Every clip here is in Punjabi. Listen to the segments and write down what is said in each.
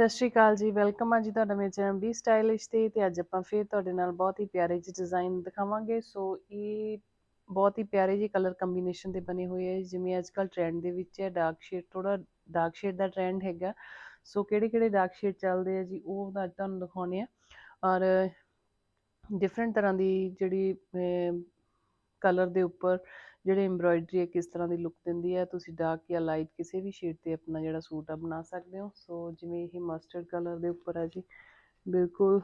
ਸਤਿ ਸ਼੍ਰੀ ਅਕਾਲ ਜੀ, ਵੈਲਕਮ ਆ ਜੀ ਤੁਹਾਡਾ ਮੇਰੇ ਚੈਨਲ ਬੀ ਸਟਾਈਲਿਸ਼ ਤੇ ਤੇ ਅੱਜ ਆਪਾਂ ਫੇਰ ਤੁਹਾਡੇ ਨਾਲ ਬਹੁਤ ਹੀ ਪਿਆਰੇ ਜਿਹੇ ਡਿਜ਼ਾਈਨ ਦਿਖਾਵਾਂਗੇ। ਸੋ ਇਹ ਬਹੁਤ ਹੀ ਪਿਆਰੇ ਜਿਹੇ ਕਲਰ ਕੰਬੀਨੇਸ਼ਨ ਦੇ ਬਣੇ ਹੋਏ ਆ, ਜਿਵੇਂ ਅੱਜ ਕੱਲ ਟ੍ਰੈਂਡ ਦੇ ਵਿੱਚ ਹੈ ਡਾਰਕ ਸ਼ੇਡ ਥੋੜਾ ਡਾਰਕ ਸ਼ੇਡ ਦਾ ਟ੍ਰੈਂਡ ਹੈਗਾ। ਸੋ ਕਿਹੜੇ ਕਿਹੜੇ ਡਾਰਕ ਸ਼ੇਡ ਚੱਲਦੇ ਆ ਜੀ, ਉਹ ਅੱਜ ਤੁਹਾਨੂੰ ਦਿਖਾਉਣੇ ਆ। ਔਰ ਡਿਫਰੈਂਟ ਤਰ੍ਹਾਂ ਦੀ ਜਿਹੜੀ ਕਲਰ ਦੇ ਉੱਪਰ ਜਿਹੜੇ ਐਮਬ੍ਰਾਇਡਰੀ ਹੈ ਕਿਸ ਤਰ੍ਹਾਂ ਦੀ ਲੁੱਕ ਦਿੰਦੀ ਹੈ, ਤੁਸੀਂ ਡਾਰਕ ਜਾਂ ਲਾਈਟ ਕਿਸੇ ਵੀ ਸ਼ੇਡ ਤੇ ਆਪਣਾ ਜਿਹੜਾ ਸੂਟ ਆ ਬਣਾ ਸਕਦੇ ਹੋ। ਸੋ ਜਿਵੇਂ ਇਹ ਮਸਟਰਡ ਕਲਰ ਦੇ ਉੱਪਰ ਹੈ ਜੀ, ਬਿਲਕੁਲ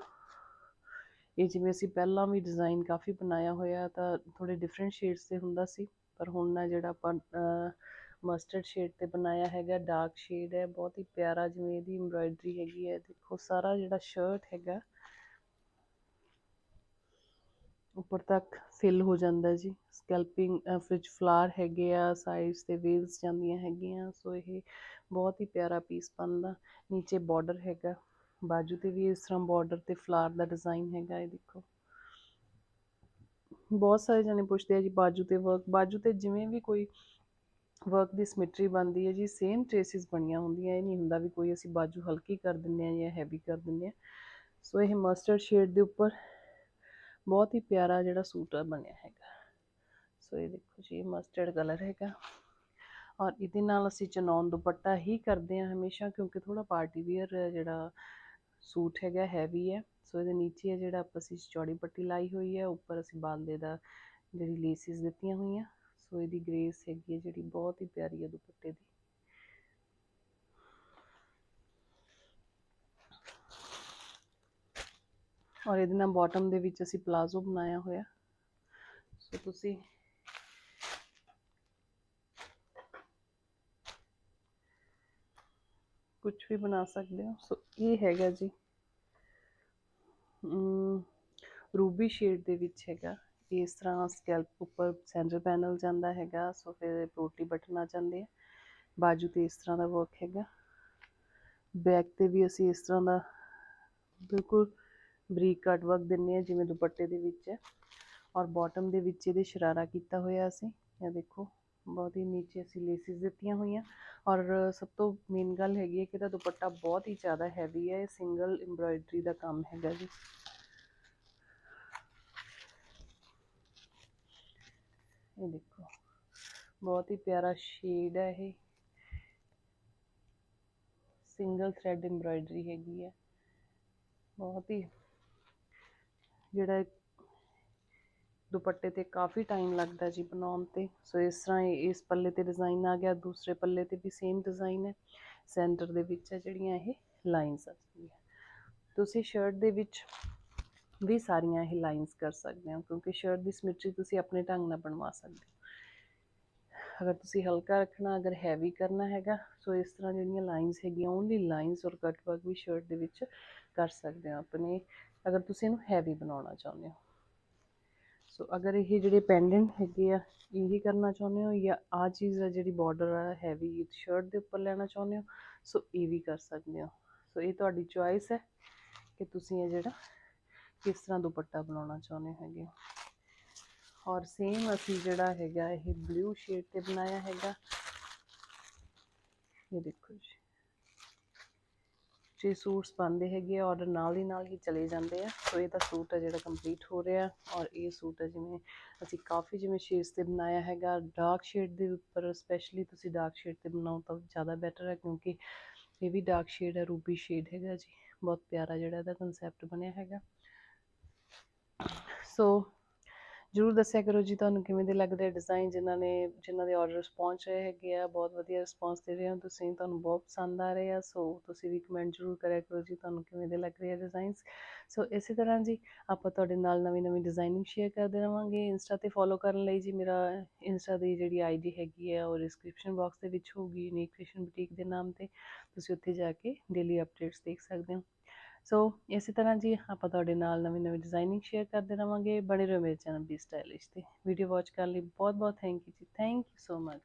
ਇਹ ਜਿਵੇਂ ਅਸੀਂ ਪਹਿਲਾਂ ਵੀ ਡਿਜ਼ਾਈਨ ਕਾਫੀ ਬਣਾਇਆ ਹੋਇਆ ਤਾਂ ਥੋੜੇ ਡਿਫਰੈਂਟ ਸ਼ੇਡਸ ਤੇ ਹੁੰਦਾ ਸੀ, ਪਰ ਹੁਣ ਨਾ ਜਿਹੜਾ ਆਪਾਂ ਮਸਟਰਡ ਸ਼ੇਡ ਤੇ ਬਣਾਇਆ ਹੈਗਾ ਡਾਰਕ ਸ਼ੇਡ ਹੈ, ਬਹੁਤ ਹੀ ਪਿਆਰਾ ਜਿਵੇਂ ਇਹਦੀ ਐਮਬ੍ਰਾਇਡਰੀ ਹੈਗੀ ਹੈ। ਦੇਖੋ ਸਾਰਾ ਜਿਹੜਾ ਸ਼ਰਟ ਹੈਗਾ ਉੱਪਰ ਤੱਕ ਫਿਲ ਹੋ ਜਾਂਦਾ ਜੀ। ਸਕੈਲਪਿੰਗ ਵਿੱਚ ਫਲਾਰ ਹੈਗੇ ਆ ਸਾਈਡਸ ਤੇ ਵੇਲਸ ਜਾਂਦੀਆਂ ਹੈਗੀਆਂ, ਸੋ ਇਹ ਬਹੁਤ ਹੀ ਪਿਆਰਾ ਪੀਸ ਬਣਦਾ। ਨੀਚੇ ਬਾਰਡਰ ਹੈਗਾ, ਬਾਜੂ ਤੇ ਵੀ ਇਸ ਤਰ੍ਹਾਂ ਬਾਰਡਰ ਤੇ ਫਲਾਰ ਦਾ ਡਿਜ਼ਾਈਨ ਹੈਗਾ, ਇਹ ਦੇਖੋ। ਬਹੁਤ ਸਾਰੇ ਜਣੇ ਪੁੱਛਦੇ ਆ ਜੀ ਬਾਜੂ ਤੇ ਵਰਕ ਬਾਜੂ ਤੇ ਜਿਵੇਂ ਵੀ ਕੋਈ ਵਰਕ ਦੀ ਸਿਮਟਰੀ ਬਣਦੀ ਹੈ ਜੀ ਸੇਮ ਟ੍ਰੇਸਿਸ ਬਣੀਆਂ ਹੁੰਦੀਆਂ, ਇਹ ਨਹੀਂ ਹੁੰਦਾ ਵੀ ਕੋਈ ਅਸੀਂ ਬਾਜੂ ਹਲਕੀ ਕਰ ਦਿੰਨੇ ਆ ਜਾਂ ਹੈਵੀ ਕਰ ਦਿੰਨੇ ਆ ਸੋ ਇਹ ਮਸਟਰਡ ਸ਼ੇਡ ਦੇ ਉੱਪਰ ਬਹੁਤ ਹੀ ਪਿਆਰਾ ਜਿਹੜਾ ਸੂਟ ਬਣਿਆ ਹੈਗਾ। ਸੋ ਇਹ ਦੇਖੋ ਜੀ ਮਸਟਰਡ ਕਲਰ ਹੈਗਾ। ਔਰ ਇਹਦੇ ਨਾਲ ਅਸੀਂ ਚਨੌਨ ਦੁਪੱਟਾ ਹੀ ਕਰਦੇ ਹਾਂ ਹਮੇਸ਼ਾ, ਕਿਉਂਕਿ ਥੋੜਾ ਪਾਰਟੀ ਵੇਅਰ ਜਿਹੜਾ ਸੂਟ ਹੈਗਾ ਹੈਵੀ ਹੈ। ਸੋ ਇਹਦੇ ਨੀਚੇ ਜਿਹੜਾ ਆਪਾਂ ਅਸੀਂ ਚੌੜੀ ਪੱਟੀ ਲਾਈ ਹੋਈ ਹੈ, ਉੱਪਰ ਅਸੀਂ ਬਾਂਦੇ ਦਾ ਜਿਹੜੀ ਲੇਸਿਸ ਦਿੱਤੀਆਂ ਹੋਈਆਂ। ਸੋ ਇਹਦੀ ਗ੍ਰੇਸ ਹੈਗੀ ਹੈ ਜਿਹੜੀ ਬਹੁਤ ਹੀ ਪਿਆਰੀ ਹੈ ਦੁਪੱਟੇ ਦੀ। ਔਰ ਇਹਦੇ ਨਾਲ ਬਾਟਮ ਦੇ ਵਿੱਚ ਅਸੀਂ ਪਲਾਜ਼ੋ ਬਣਾਇਆ ਹੋਇਆ। ਸੋ ਤੁਸੀਂ ਕੁਝ ਵੀ ਬਣਾ ਸਕਦੇ ਹੋ। ਸੋ ਇਹ ਹੈਗਾ ਜੀ ਰੂਬੀ ਸ਼ੇਡ ਦੇ ਵਿੱਚ ਹੈਗਾ। ਇਸ ਤਰ੍ਹਾਂ ਸਕੈਲਪ ਉੱਪਰ ਸੈਂਟਰ ਪੈਨਲ ਜਾਂਦਾ ਹੈਗਾ ਸੋ ਫਿਰ ਪੋਟੀ ਬਟਨ ਆ ਜਾਂਦੇ ਆ। ਬਾਜੂ ਤੇ ਇਸ ਤਰ੍ਹਾਂ ਦਾ ਵਰਕ ਹੈਗਾ। ਬੈਕ ਤੇ ਵੀ ਅਸੀਂ ਇਸ ਤਰ੍ਹਾਂ ਦਾ ਬਿਲਕੁਲ ਬਰੀਕ ਕੱਟ ਵਰਕ ਦਿੰਨੇ ਆ, ਜਿਵੇਂ ਦੁਪੱਟੇ ਦੇ ਵਿੱਚ ਹੈ। ਔਰ ਬਾਟਮ ਦੇ ਵਿੱਚ ਇਹਦੇ ਸ਼ਰਾਰਾ ਕੀਤਾ ਹੋਇਆ ਅਸੀਂ। ਇਹ ਦੇਖੋ, ਬਹੁਤ ਹੀ ਨੀਚੇ ਅਸੀਂ ਲੇਸਿਸ ਦਿੱਤੀਆਂ ਹੋਈਆਂ। ਔਰ ਸਭ ਤੋਂ ਮੇਨ ਗੱਲ ਹੈਗੀ ਹੈ ਕਿ ਇਹਦਾ ਦੁਪੱਟਾ ਬਹੁਤ ਹੀ ਜ਼ਿਆਦਾ ਹੈਵੀ ਹੈ। ਇਹ ਸਿੰਗਲ ਐਮਬ੍ਰਾਇਡਰੀ ਦਾ ਕੰਮ ਹੈਗਾ ਜੀ। ਇਹ ਦੇਖੋ, ਬਹੁਤ ਹੀ ਪਿਆਰਾ ਸ਼ੇਡ ਹੈ ਇਹ। ਸਿੰਗਲ ਥ੍ਰੈਡ ਐਮਬ੍ਰਾਇਡਰੀ ਹੈਗੀ ਹੈ। ਬਹੁਤ ਹੀ ਜਿਹੜਾ ਦੁਪੱਟੇ ਤੇ ਕਾਫੀ ਟਾਈਮ ਲੱਗਦਾ ਜੀ ਬਣਾਉਣ ਤੇ। ਸੋ ਇਸ ਤਰ੍ਹਾਂ ਇਸ ਪੱਲੇ ਤੇ ਡਿਜ਼ਾਈਨ ਆ ਗਿਆ, ਦੂਸਰੇ ਪੱਲੇ ਤੇ ਵੀ ਸੇਮ ਡਿਜ਼ਾਈਨ ਹੈ। ਸੈਂਟਰ ਦੇ ਵਿੱਚ ਹੈ ਜਿਹੜੀਆਂ ਇਹ ਲਾਈਨਸ ਆ ਜਾਂਦੀਆਂ ਤੁਸੀਂ ਸ਼ਰਟ ਦੇ ਵਿੱਚ ਵੀ ਸਾਰੀਆਂ ਇਹ ਲਾਈਨਸ ਕਰ ਸਕਦੇ ਹੋ, ਕਿਉਂਕਿ ਸ਼ਰਟ ਦੀ ਸਿਮਟਰੀ ਤੁਸੀਂ ਆਪਣੇ ਢੰਗ ਨਾਲ ਬਣਵਾ ਸਕਦੇ ਹੋ। ਅਗਰ ਤੁਸੀਂ ਹਲਕਾ ਰੱਖਣਾ, ਅਗਰ ਹੈਵੀ ਕਰਨਾ ਹੈਗਾ ਸੋ ਇਸ ਤਰ੍ਹਾਂ ਜਿਹੜੀਆਂ ਲਾਈਨਸ ਹੈਗੀਆਂ ਓਨਲੀ ਲਾਈਨਸ ਔਰ ਕੱਟ ਵਰਕ ਵੀ ਸ਼ਰਟ ਦੇ ਵਿੱਚ ਕਰ ਸਕਦੇ ਹੋ। ਆਪਣੇ ਅਗਰ ਤੁਸੀਂ ਇਹਨੂੰ ਹੈਵੀ ਬਣਾਉਣਾ ਚਾਹੁੰਦੇ ਹੋ। ਸੋ ਅਗਰ ਇਹ ਜਿਹੜੇ ਪੈਂਡੈਂਟ ਹੈਗੇ ਆ, ਇਹੀ ਕਰਨਾ ਚਾਹੁੰਦੇ ਹੋ ਜਾਂ ਆ ਚੀਜ਼ ਆ ਜਿਹੜੀ ਬਾਰਡਰ ਆ ਹੈਵੀ ਸ਼ਰਟ ਦੇ ਉੱਪਰ ਲੈਣਾ ਚਾਹੁੰਦੇ ਹੋ ਸੋ ਇਹ ਵੀ ਕਰ ਸਕਦੇ ਹੋ। ਸੋ ਇਹ ਤੁਹਾਡੀ ਚੁਆਇਸ ਹੈ ਕਿ ਤੁਸੀਂ ਇਹ ਜਿਹੜਾ ਕਿਸ ਤਰ੍ਹਾਂ ਦੁਪੱਟਾ ਬਣਾਉਣਾ ਚਾਹੁੰਦੇ ਹੈਗੇ ਔਰ ਸੇਮ ਅਸੀਂ ਜਿਹੜਾ ਹੈਗਾ, ਇਹ ਬਲੂ ਸ਼ੇਡ ਤੇ ਬਣਾਇਆ ਹੈਗਾ। ਇਹ ਦੇਖੋ ਜੀ। ਜੇ ਸੂਟਸ ਪਾਉਂਦੇ ਹੈਗੇ ਆ ਆਰਡਰ ਨਾਲ ਹੀ ਨਾਲ ਹੀ ਚਲੇ ਜਾਂਦੇ ਆ। ਸੋ ਇਹ ਤਾਂ ਸੂਟ ਆ ਜਿਹੜਾ ਕੰਪਲੀਟ ਹੋ ਰਿਹਾ ਔਰ ਇਹ ਸੂਟ ਹੈ ਜਿਵੇਂ ਅਸੀਂ ਕਾਫੀ ਜਿਵੇਂ ਸ਼ੇਡਸ ਤੇ ਬਣਾਇਆ ਹੈਗਾ। ਡਾਰਕ ਸ਼ੇਡ ਦੇ ਉੱਪਰ ਸਪੈਸ਼ਲੀ ਤੁਸੀਂ ਡਾਰਕ ਸ਼ੇਡ ਤੇ ਬਣਾਓ ਤਾਂ ਜ਼ਿਆਦਾ ਬੈਟਰ ਹੈ ਕਿਉਂਕਿ ਇਹ ਵੀ ਡਾਰਕ ਸ਼ੇਡ ਹੈ ਰੂਬੀ ਸ਼ੇਡ ਹੈਗਾ ਜੀ। ਬਹੁਤ ਪਿਆਰਾ ਜਿਹੜਾ ਇਹਦਾ ਕਨਸੈਪਟ ਬਣਿਆ ਹੈਗਾ। ਸੋ ਜਰੂਰ ਦੱਸਿਆ ਕਰੋ ਜੀ ਤੁਹਾਨੂੰ ਕਿਵੇਂ ਦੇ ਲੱਗਦੇ ਡਿਜ਼ਾਈਨ ਜਿਨ੍ਹਾਂ ਨੇ, ਜਿਨ੍ਹਾਂ ਦੇ ਆਰਡਰਸ ਪਹੁੰਚ ਰਹੇ ਹੈਗੇ ਆ, ਬਹੁਤ ਵਧੀਆ ਰਿਸਪੌਂਸ ਦੇ ਰਹੇ ਹੋ ਤੁਸੀਂ, ਤੁਹਾਨੂੰ ਬਹੁਤ ਪਸੰਦ ਆ ਰਹੇ ਆ, ਸੋ ਤੁਸੀਂ ਵੀ ਕਮੈਂਟ ਜਰੂਰ ਕਰਿਆ ਕਰੋ ਜੀ ਤੁਹਾਨੂੰ ਕਿਵੇਂ ਦੇ ਲੱਗ ਰਹੇ ਆ ਡਿਜ਼ਾਈਨਸ ਸੋ ਇਸੇ ਤਰ੍ਹਾਂ ਜੀ, ਆਪਾਂ ਤੁਹਾਡੇ ਨਾਲ ਨਵੀਂ ਨਵੀਂ ਡਿਜ਼ਾਈਨਿੰਗ ਸ਼ੇਅਰ ਕਰਦੇ ਰਵਾਂਗੇ। ਇੰਸਟਾ ਤੇ ਫੋਲੋ ਕਰਨ ਲਈ ਜੀ ਮੇਰਾ ਇੰਸਟਾ ਦੀ ਜਿਹੜੀ ਆਈਡੀ ਹੈਗੀ ਆ, ਉਹ ਡਿਸਕ੍ਰਿਪਸ਼ਨ ਬਾਕਸ ਦੇ ਵਿੱਚ ਹੋਊਗੀ ਯੂਨੀਕ ਫੈਸ਼ਨ ਬੁਟੀਕ ਦੇ ਨਾਮ ਤੇ। ਤੁਸੀਂ ਉੱਥੇ ਜਾ ਕੇ ਡੇਲੀ ਅਪਡੇਟਸ ਦੇਖ ਸਕਦੇ ਹੋ। ਸੋ ਇਸੇ ਤਰ੍ਹਾਂ ਜੀ ਆਪਾਂ ਤੁਹਾਡੇ ਨਾਲ ਨਵੇਂ ਨਵੀਂ ਡਿਜ਼ਾਈਨਿੰਗ ਸ਼ੇਅਰ ਕਰਦੇ ਰਵਾਂਗੇ ਬਣੇ ਰਹੋ ਮੇਰੇ ਚੈਨਲ ਬੀ ਸਟਾਈਲਿਸ਼ ਤੇ। ਵੀਡੀਓ ਵਾਚ ਕਰਨ ਲਈ ਬਹੁਤ ਬਹੁਤ ਥੈਂਕ ਯੂ ਜੀ। Thank you so much